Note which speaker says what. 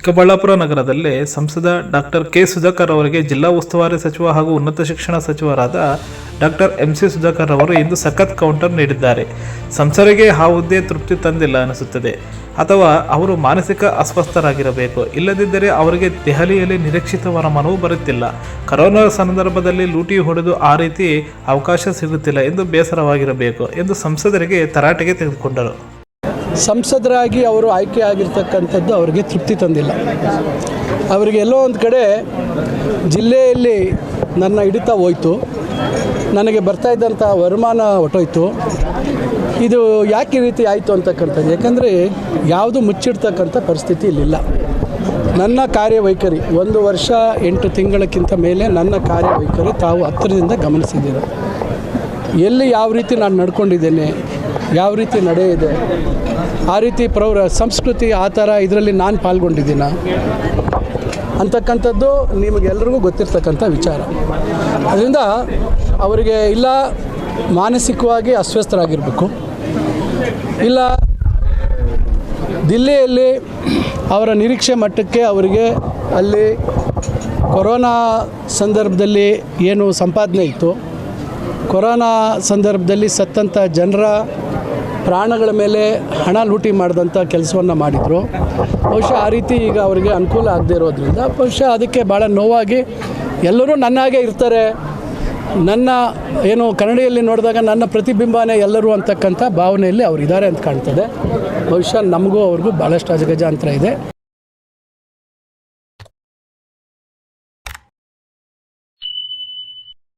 Speaker 1: ಚಿಕ್ಕಬಳ್ಳಾಪುರ ನಗರದಲ್ಲಿ ಸಂಸದ doctor K Sudhakar ಅವರಿಗೆ ಜಿಲ್ಲಾ ಉಸ್ತುವಾರಿ ಸಚಿವ ಹಾಗೂ ಉನ್ನತ ಶಿಕ್ಷಣ ಸಚಿವರಾದ ಡಾಕ್ಟರ್ ಎಂ ಸಿ ಸುಧಾಕರ್ ಅವರು ಇಂದು ಸಖತ್ ಕೌಂಟರ್ ನೀಡಿದ್ದಾರೆ. ಸಂಸರಿಗೆ ಆ ಹುದ್ದೆ ತೃಪ್ತಿ ತಂದಿಲ್ಲ ಅನಿಸುತ್ತದೆ. ಅಥವಾ ಅವರು ಮಾನಸಿಕ ಅಸ್ವಸ್ಥರಾಗಿರಬೇಕು. ಇಲ್ಲದಿದ್ದರೆ ಅವರಿಗೆ ದೆಹಲಿಯಲ್ಲಿ ನಿರೀಕ್ಷಿತ ವರಮಾನವೂ ಬರುತ್ತಿಲ್ಲ. ಕರೋನಾ ಸಂದರ್ಭದಲ್ಲಿ ಲೂಟಿ ಹೊಡೆದು ಆ ರೀತಿ ಅವಕಾಶ ಸಿಗುತ್ತಿಲ್ಲ ಎಂದು ಬೇಸರವಾಗಿರಬೇಕು ಎಂದು ಸಂಸದರಿಗೆ ತರಾಟೆಗೆ ತೆಗೆದುಕೊಂಡರು.
Speaker 2: ಸಂಸದರಾಗಿ ಅವರು ಆಯ್ಕೆ ಆಗಿರ್ತಕ್ಕಂಥದ್ದು ಅವರಿಗೆ ತೃಪ್ತಿ ತಂದಿಲ್ಲ. ಅವರಿಗೆ ಎಲ್ಲೋ ಒಂದು ಕಡೆ ಜಿಲ್ಲೆಯಲ್ಲಿ ನನ್ನ ಹಿಡಿತ ಹೋಯ್ತು. ನನಗೆ ಬರ್ತಾ ಇದ್ದಂಥ ವರಮಾನ ಹೊಟ್ಟೋಯ್ತು ಇದು ಯಾಕೆ ಈ ರೀತಿ ಆಯಿತು ಅಂತಕ್ಕಂಥದ್ದು? ಯಾಕಂದರೆ ಯಾವುದು ಮುಚ್ಚಿಡ್ತಕ್ಕಂಥ ಪರಿಸ್ಥಿತಿ ಇಲ್ಲಿಲ್ಲ. ನನ್ನ ಕಾರ್ಯವೈಖರಿ ಒಂದು ವರ್ಷ ಎಂಟು ತಿಂಗಳಕ್ಕಿಂತ ಮೇಲೆ ನನ್ನ ಕಾರ್ಯವೈಖರಿ ತಾವು ಹತ್ತಿರದಿಂದ ಗಮನಿಸಿದ್ದೀರ? ಎಲ್ಲಿ ಯಾವ ರೀತಿ ನಾನು ನಡ್ಕೊಂಡಿದ್ದೇನೆ? ಯಾವ ರೀತಿ ನಡೆಯಿದೆ ಆ ರೀತಿ ಪ್ರೌರ ಸಂಸ್ಕೃತಿ ಆ ಥರ ಇದರಲ್ಲಿ ನಾನು ಪಾಲ್ಗೊಂಡಿದ್ದೀನ ಅಂತಕ್ಕಂಥದ್ದು ನಿಮಗೆಲ್ರಿಗೂ ಗೊತ್ತಿರ್ತಕ್ಕಂಥ ವಿಚಾರ. ಅದರಿಂದ ಅವರಿಗೆ ಇಲ್ಲ ಮಾನಸಿಕವಾಗಿ ಅಸ್ವಸ್ಥರಾಗಿರಬೇಕು. ಇಲ್ಲ ದಿಲ್ಲಿಯಲ್ಲಿ ಅವರ ನಿರೀಕ್ಷೆ ಮಟ್ಟಕ್ಕೆ ಅವರಿಗೆ ಅಲ್ಲಿ ಕೊರೋನಾ ಸಂದರ್ಭದಲ್ಲಿ ಏನು ಸಂಪಾದನೆ ಇತ್ತು. ಕೊರೋನಾ ಸಂದರ್ಭದಲ್ಲಿ ಸತ್ತಂಥ ಜನರ ಪ್ರಾಣಗಳ ಮೇಲೆ ಹಣ ಲೂಟಿ ಮಾಡಿದಂಥ ಕೆಲಸವನ್ನು ಮಾಡಿದರು. ಬಹುಶಃ ಆ ರೀತಿ ಈಗ ಅವರಿಗೆ ಅನುಕೂಲ ಆಗದೆ ಇರೋದ್ರಿಂದ ಬಹುಶಃ ಅದಕ್ಕೆ ಭಾಳ ನೋವಾಗಿ ಎಲ್ಲರೂ ನನ್ನ ಹಾಗೆ ಇರ್ತಾರೆ. ನನ್ನ ಏನು ಕನ್ನಡಿಯಲ್ಲಿ ನೋಡಿದಾಗ ನನ್ನ ಪ್ರತಿಬಿಂಬನೇ ಎಲ್ಲರೂ ಅಂತಕ್ಕಂಥ ಭಾವನೆಯಲ್ಲಿ ಅವರಿದ್ದಾರೆ ಅಂತ ಕಾಣ್ತದೆ. ಬಹುಶಃ ನಮಗೂ ಅವ್ರಿಗೂ ಭಾಳಷ್ಟು ಅಜಗಜಾಂತರ ಇದೆ.